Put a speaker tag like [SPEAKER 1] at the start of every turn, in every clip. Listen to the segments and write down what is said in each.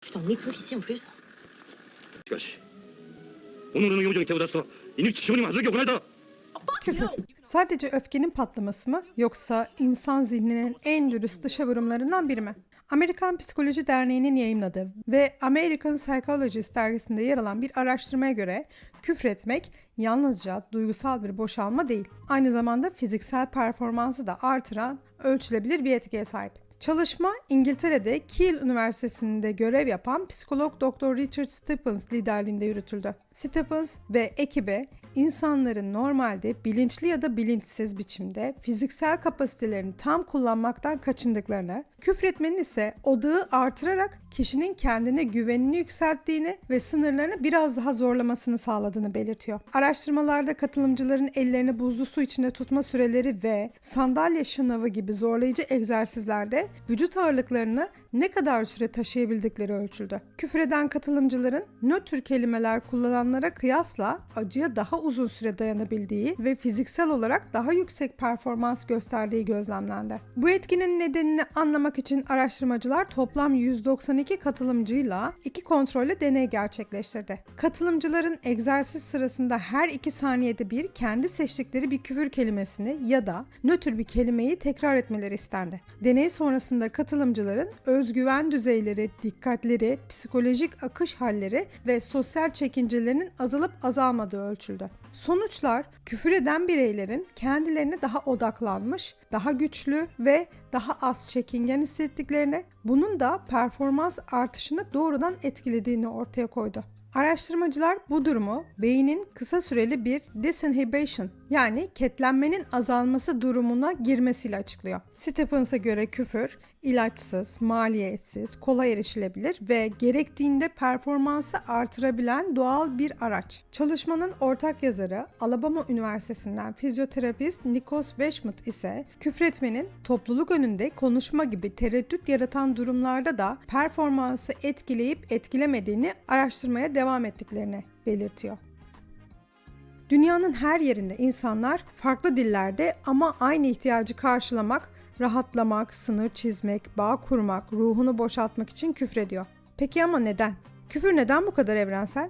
[SPEAKER 1] Putain, on étouffe ici en plus.
[SPEAKER 2] しかし己の養女に手を出すとは犬父親にも恥ずべき行いだ
[SPEAKER 3] Küfür. Sadece öfkenin patlaması mı yoksa insan zihninin en dürüst dışa vurumlarından biri mi? Amerikan Psikoloji Derneği'nin yayımladığı ve American Psychologist dergisinde yer alan bir araştırmaya göre küfretmek yalnızca duygusal bir boşalma değil, aynı zamanda fiziksel performansı da artıran ölçülebilir bir etkiye sahip. Çalışma İngiltere'de Kiel Üniversitesi'nde görev yapan psikolog Dr. Richard Stephens liderliğinde yürütüldü. Stephens ve ekibi insanların normalde bilinçli ya da bilinçsiz biçimde fiziksel kapasitelerini tam kullanmaktan kaçındıklarını, küfretmenin ise odağı artırarak kişinin kendine güvenini yükselttiğini ve sınırlarını biraz daha zorlamasını sağladığını belirtiyor. Araştırmalarda katılımcıların ellerini buzlu su içinde tutma süreleri ve sandalye şınavı gibi zorlayıcı egzersizlerde vücut ağırlıklarını ne kadar süre taşıyabildikleri ölçüldü. Küfreden katılımcıların nötr kelimeler kullananlara kıyasla acıya daha uzun süre dayanabildiği ve fiziksel olarak daha yüksek performans gösterdiği gözlemlendi. Bu etkinin nedenini anlamak için araştırmacılar toplam 192 katılımcıyla iki kontrollü deney gerçekleştirdi. Katılımcıların egzersiz sırasında her 2 saniyede bir kendi seçtikleri bir küfür kelimesini ya da nötr bir kelimeyi tekrar etmeleri istendi. Deney sonrasında katılımcıların özgüven düzeyleri, dikkatleri, psikolojik akış halleri ve sosyal çekincelerinin azalıp azalmadığı ölçüldü. Sonuçlar küfür eden bireylerin kendilerine daha odaklanmış, daha güçlü ve daha az çekingen hissettiklerini, bunun da performans artışını doğrudan etkilediğini ortaya koydu. Araştırmacılar bu durumu beynin kısa süreli bir disinhibition yani ketlenmenin azalması durumuna girmesiyle açıklıyor. Stephens'a göre küfür ilaçsız, maliyetsiz, kolay erişilebilir ve gerektiğinde performansı artırabilen doğal bir araç. Çalışmanın ortak yazarı Alabama Üniversitesi'nden fizyoterapist Nikos Weschmuth ise küfretmenin topluluk önünde konuşma gibi tereddüt yaratan durumlarda da performansı etkileyip etkilemediğini araştırmaya devam ettiklerini belirtiyor. Dünyanın her yerinde insanlar farklı dillerde ama aynı ihtiyacı karşılamak, rahatlamak, sınır çizmek, bağ kurmak, ruhunu boşaltmak için küfrediyor. Peki ama neden? Küfür neden bu kadar evrensel?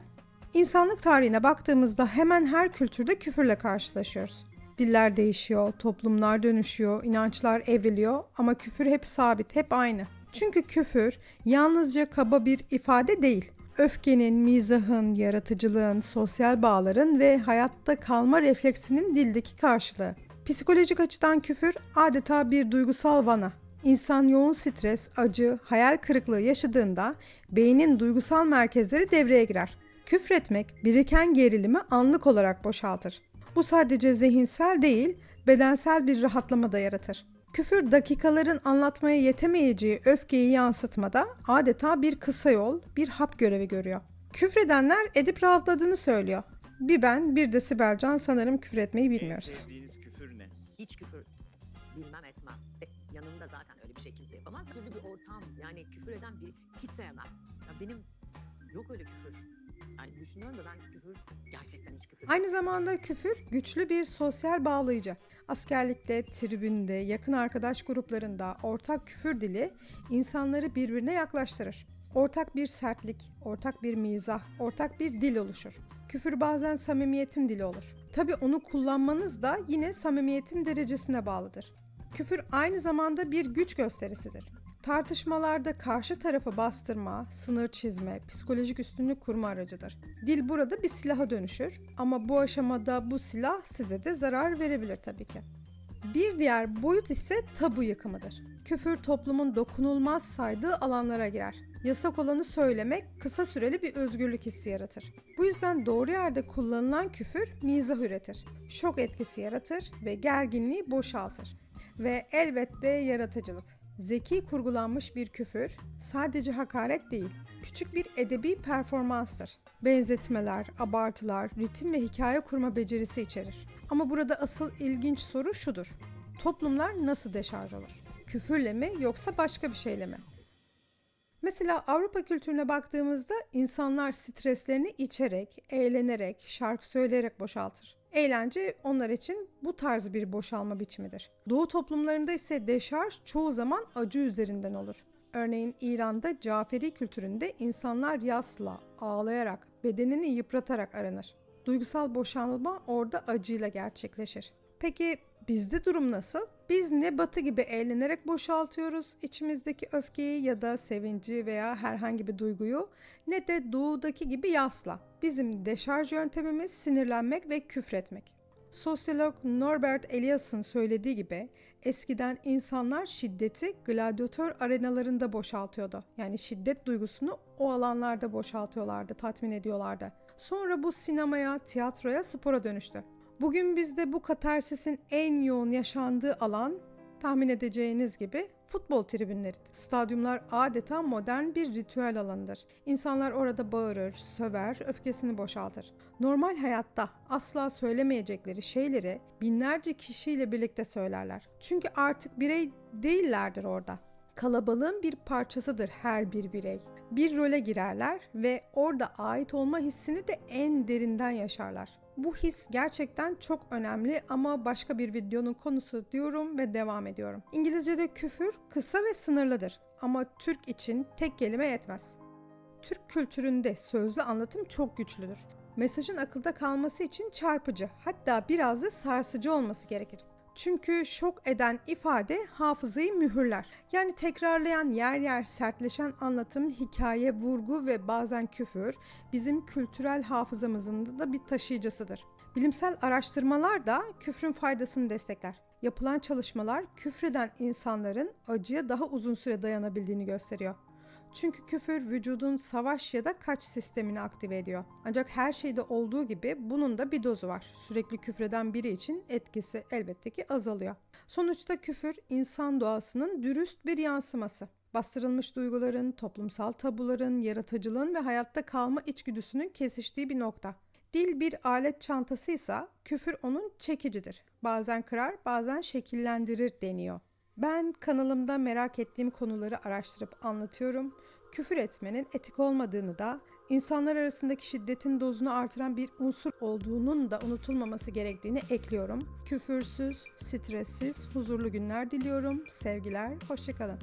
[SPEAKER 3] İnsanlık tarihine baktığımızda hemen her kültürde küfürle karşılaşıyoruz. Diller değişiyor, toplumlar dönüşüyor, inançlar evriliyor ama küfür hep sabit, hep aynı. Çünkü küfür yalnızca kaba bir ifade değil. Öfkenin, mizahın, yaratıcılığın, sosyal bağların ve hayatta kalma refleksinin dildeki karşılığı. Psikolojik açıdan küfür adeta bir duygusal vana. İnsan yoğun stres, acı, hayal kırıklığı yaşadığında beynin duygusal merkezleri devreye girer. Küfretmek biriken gerilimi anlık olarak boşaltır. Bu sadece zihinsel değil, bedensel bir rahatlama da yaratır. Küfür dakikaların anlatmaya yetemeyeceği öfkeyi yansıtmada adeta bir kısa yol, bir hap görevi görüyor. Küfredenler edip rahatladığını söylüyor. Bir ben, bir de Sibelcan sanırım küfretmeyi bilmiyoruz.
[SPEAKER 1] Ortam yani küfür eden biri hiç sevmem. Ya benim yok öyle küfür. Yani düşünüyorum da ben küfür gerçekten hiç küfür.
[SPEAKER 3] Aynı zamanda küfür güçlü bir sosyal bağlayıcı. Askerlikte, tribünde, yakın arkadaş gruplarında ortak küfür dili insanları birbirine yaklaştırır. Ortak bir sertlik, ortak bir mizah, ortak bir dil oluşur. Küfür bazen samimiyetin dili olur. Tabi onu kullanmanız da yine samimiyetin derecesine bağlıdır. Küfür aynı zamanda bir güç gösterisidir. Tartışmalarda karşı tarafı bastırma, sınır çizme, psikolojik üstünlük kurma aracıdır. Dil burada bir silaha dönüşür ama bu aşamada bu silah size de zarar verebilir tabii ki. Bir diğer boyut ise tabu yıkımıdır. Küfür toplumun dokunulmaz saydığı alanlara girer. Yasak olanı söylemek kısa süreli bir özgürlük hissi yaratır. Bu yüzden doğru yerde kullanılan küfür mizah üretir. Şok etkisi yaratır ve gerginliği boşaltır. Ve elbette yaratıcılık. Zeki kurgulanmış bir küfür sadece hakaret değil, küçük bir edebi performanstır. Benzetmeler, abartılar, ritim ve hikaye kurma becerisi içerir. Ama burada asıl ilginç soru şudur. Toplumlar nasıl deşarj olur? Küfürle mi yoksa başka bir şeyle mi? Mesela Avrupa kültürüne baktığımızda insanlar streslerini içerek, eğlenerek, şarkı söyleyerek boşaltır. Eğlence onlar için bu tarz bir boşalma biçimidir. Doğu toplumlarında ise deşarj çoğu zaman acı üzerinden olur. Örneğin İran'da Caferi kültüründe insanlar yasla, ağlayarak, bedenini yıpratarak aranır. Duygusal boşanma orada acıyla gerçekleşir. Peki bizde durum nasıl? Biz ne batı gibi eğlenerek boşaltıyoruz içimizdeki öfkeyi ya da sevinci veya herhangi bir duyguyu ne de doğudaki gibi yasla. Bizim deşarj yöntemimiz sinirlenmek ve küfretmek. Sosyolog Norbert Elias'ın söylediği gibi eskiden insanlar şiddeti gladyatör arenalarında boşaltıyordu. Yani şiddet duygusunu o alanlarda boşaltıyorlardı, tatmin ediyorlardı. Sonra bu sinemaya, tiyatroya, spora dönüştü. Bugün bizde bu katarsisin en yoğun yaşandığı alan tahmin edeceğiniz gibi futbol tribünleridir. Stadyumlar adeta modern bir ritüel alanıdır. İnsanlar orada bağırır, söver, öfkesini boşaltır. Normal hayatta asla söylemeyecekleri şeyleri binlerce kişiyle birlikte söylerler. Çünkü artık birey değillerdir orada. Kalabalığın bir parçasıdır her bir birey. Bir role girerler ve orada ait olma hissini de en derinden yaşarlar. Bu his gerçekten çok önemli ama başka bir videonun konusu diyorum ve devam ediyorum. İngilizce'de küfür kısa ve sınırlıdır ama Türk için tek kelime yetmez. Türk kültüründe sözlü anlatım çok güçlüdür. Mesajın akılda kalması için çarpıcı, hatta biraz da sarsıcı olması gerekir. Çünkü şok eden ifade hafızayı mühürler. Yani tekrarlayan yer yer sertleşen anlatım, hikaye, vurgu ve bazen küfür bizim kültürel hafızamızın da bir taşıyıcısıdır. Bilimsel araştırmalar da küfrün faydasını destekler. Yapılan çalışmalar küfreden insanların acıya daha uzun süre dayanabildiğini gösteriyor. Çünkü küfür vücudun savaş ya da kaç sistemini aktive ediyor. Ancak her şeyde olduğu gibi bunun da bir dozu var. Sürekli küfreden biri için etkisi elbette ki azalıyor. Sonuçta küfür insan doğasının dürüst bir yansıması. Bastırılmış duyguların, toplumsal tabuların, yaratıcılığın ve hayatta kalma içgüdüsünün kesiştiği bir nokta. Dil bir alet çantasıysa küfür onun çekicidir. Bazen kırar, bazen şekillendirir deniyor. Ben kanalımda merak ettiğim konuları araştırıp anlatıyorum. Küfür etmenin etik olmadığını da, insanlar arasındaki şiddetin dozunu artıran bir unsur olduğunun da unutulmaması gerektiğini ekliyorum. Küfürsüz, stressiz, huzurlu günler diliyorum. Sevgiler, hoşçakalın.